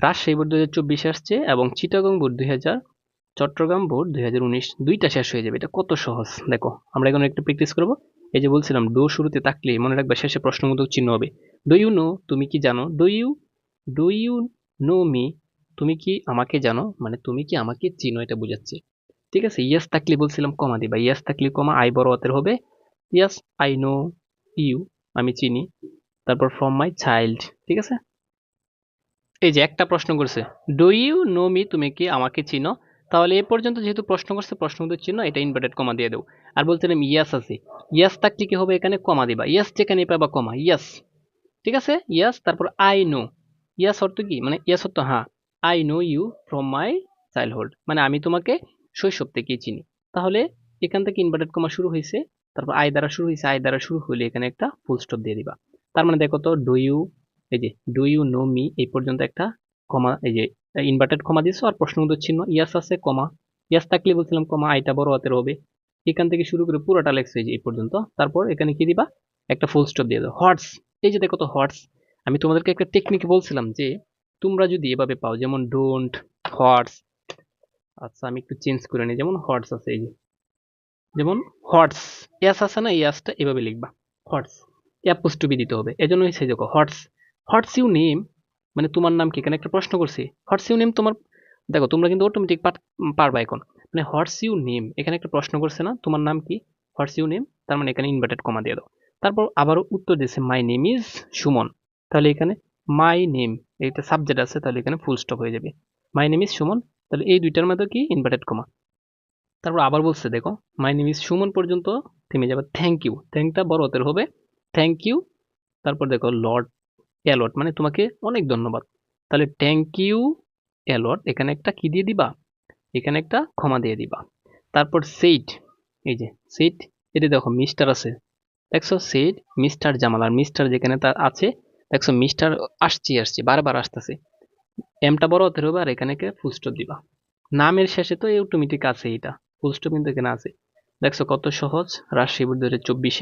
Rajshahi board দুই হাজার চব্বিশে আসছে এবং চিটাগং বোর্ড দুই হাজার, চট্টগ্রাম বোর্ড দুই হাজার উনিশ, দুইটা শেষ হয়ে যাবে। এটা কত সহজ? দেখো, আমরা এখন একটু প্র্যাকটিস করব। এই যে বলছিলাম, ডো শুরুতে থাকলে মনে রাখবে শেষে প্রশ্নবোধক চিহ্ন হবে। ডু ইউ নো, তুমি কি জানো? Do you do you know me, তুমি কি আমাকে জানো? মানে তুমি কি আমাকে চিনো? এটা বোঝাচ্ছে। ঠিক আছে ইয়াস থাকলে বলছিলাম কমা দিবা। ইয়াস থাকলে কমা আই বড় হাতের হবে। ইয়াস আই নো ইউ আমি চিনি। তারপর ফ্রম মাই চাইল্ড ঠিক আছে? এই যে একটা প্রশ্ন করছে ডু ইউ নো মি তুমি কি আমাকে চিনো? তাহলে এ পর্যন্ত যেহেতু প্রশ্ন করছে, প্রশ্ন চিহ্ন এটা ইনভার্টেড কমা দিয়ে দেবো। আর বলছিলাম ইয়াস আছে। ইয়াস থাকলে কি হবে এখানে? কমা দিবা। ইয়াস যেখানে পাবা, কমা। ইয়াস ঠিক আছে? ইয়াস তারপর আই নো ইয়াস অর্থ কি? মানে ইয়াস অর্থ হ্যাঁ। I know you from my childhood মানে আমি তোমাকে শৈশব থেকেই চিনি। তাহলে এখান থেকে ইনভার্টেড কমা শুরু হয়েছে। তারপর আই দ্বারা শুরু হয়েছে। আই দ্বারা শুরু হলে এখানে একটা ফুল স্টপ দিয়ে দিবা। তার মানে দেখো তো ডু ইউ এই যে ডু ইউ নো মি এই পর্যন্ত একটা কমা, এই যে ইনভার্টেড কমা দিছো আর প্রশ্ন উত্তর চিহ্ন ইয়াস আছে কমা। ইয়াস থাকলে বলছিলাম কমা, আইটা বড় হাতের হবে। এখান থেকে শুরু করে পুরোটা লেখছে এই পর্যন্ত। তারপর এখানে কি দিবা? একটা ফুল স্টপ দিয়ে দাও। হটস এই যে দেখো তো হটস আমি তোমাদেরকে একটা টেকনিক বলছিলাম যে, তোমরা যদি এভাবে পাও, যেমন ডোন্ট হটস আচ্ছা আমি একটু চেঞ্জ করে নিই, যেমন হটস আছে এই যে। যেমন হটস ইয়াস আছে না ইয়াসটা এভাবে লিখবা। হটস অ্যাপোস্টবি দিতে হবে। এজন্য হয়েছে দেখো হটস হটস ইউ নেম মানে তোমার নাম কি? এখানে একটা প্রশ্ন করছি। হটস ইউ নেম তোমার, দেখো, তোমরা কিন্তু অটোমেটিক পারবা এখন। মানে হটস ইউ নেম এখানে একটা প্রশ্ন করছে না? তোমার নাম কি? হটস ইউ নেম তার মানে এখানে ইনভার্টেড কমা দিয়ে দাও। তারপর আবারও উত্তর দিয়েছে মাই নেম ইজ সুমন তাহলে এখানে মাই নেম এটা সাবজেক্ট আছে, তাহলে এখানে ফুল স্টপ হয়ে যাবে। মাই নেম ইজ সুমন তাহলে এই দুইটার মধ্যে কি? ইনভার্টেড কমা তারপর আবার বলছে, দেখো মাই নেম ইজ সুমন পর্যন্ত থেমে যাবে। থ্যাংক ইউ থ্যাংকটা বড় হাতের হবে। থ্যাংক ইউ তারপর দেখো লর্ড অ্যালট মানে তোমাকে অনেক ধন্যবাদ। তাহলে থ্যাংক ইউ অ্যালট এখানে একটা কি দিয়ে দিবা? এখানে একটা ক্ষমা দিয়ে দিবা। তারপর সেইট এই যে সেইট এটা দেখো মিস্টার আছে। দেখছ সেইট মিস্টার জামাল, আর মিস্টার যেখানে তার আছে, দেখছ মিস্টার আসছি আসছি, বারবার আসতেছে। এমটা বড় হতে হবে, আর এখানে ফুলস্টপ দিবা। নামের শেষে তো অটোমেটিক আছে এটা ফুলস্টপ কিন্তু এখানে আছে। দেখছ কত সহজ রাজশাহী হাজার চব্বিশে।